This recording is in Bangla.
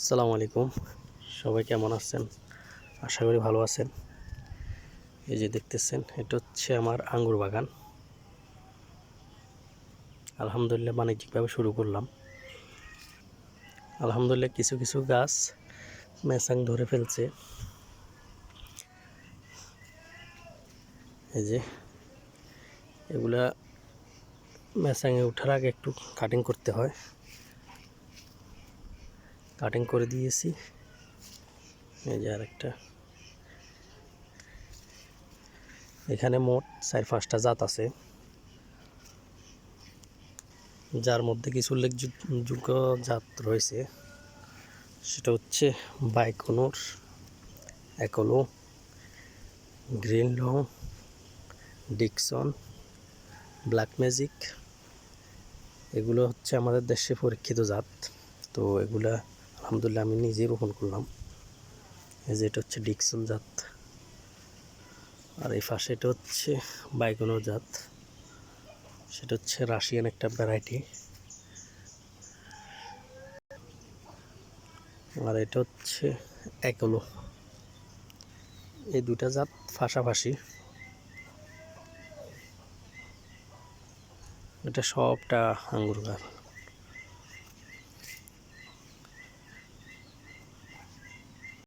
আসসালামু আলাইকুম। সবাই কেমন আছেন? আশা করি ভালো আছেন। এই যে দেখতেছেন, এটা হচ্ছে আমার আঙ্গুর বাগান। আলহামদুলিল্লাহ বাণিজ্যিকভাবে শুরু করলাম। আলহামদুলিল্লাহ কিছু কিছু গাছ মেসাং ধরে ফেলছে। এই যে, এগুলা মেসাঙে ওঠার আগে একটু কাটিং করতে হয়। কাটিং করে দিয়েছি। এই যে আরেকটা। এখানে মোট চার পাঁচটা জাত আছে। যার মধ্যে কিছু উল্লেখযোগ্য জাত রয়েছে। সেটা হচ্ছে বাইকনুর একলো green long, Dickson, black magic. এগুলো হচ্ছে আমাদের দেশে পরীক্ষিত জাত। তো এগুলা আলহামদুলিল্লাহ আমি নিজেই রোপণ করলাম। এই যে এটা হচ্ছে ডিকসন জাত। আর এই পাশে এটা হচ্ছে বাইকনো জাত। সেটা হচ্ছে রাশিয়ান একটা ভ্যারাইটি আর এটা হচ্ছে একলো। এই দুটা জাত পাশাপাশি। এটা সবটা আঙ্গুর গাছ।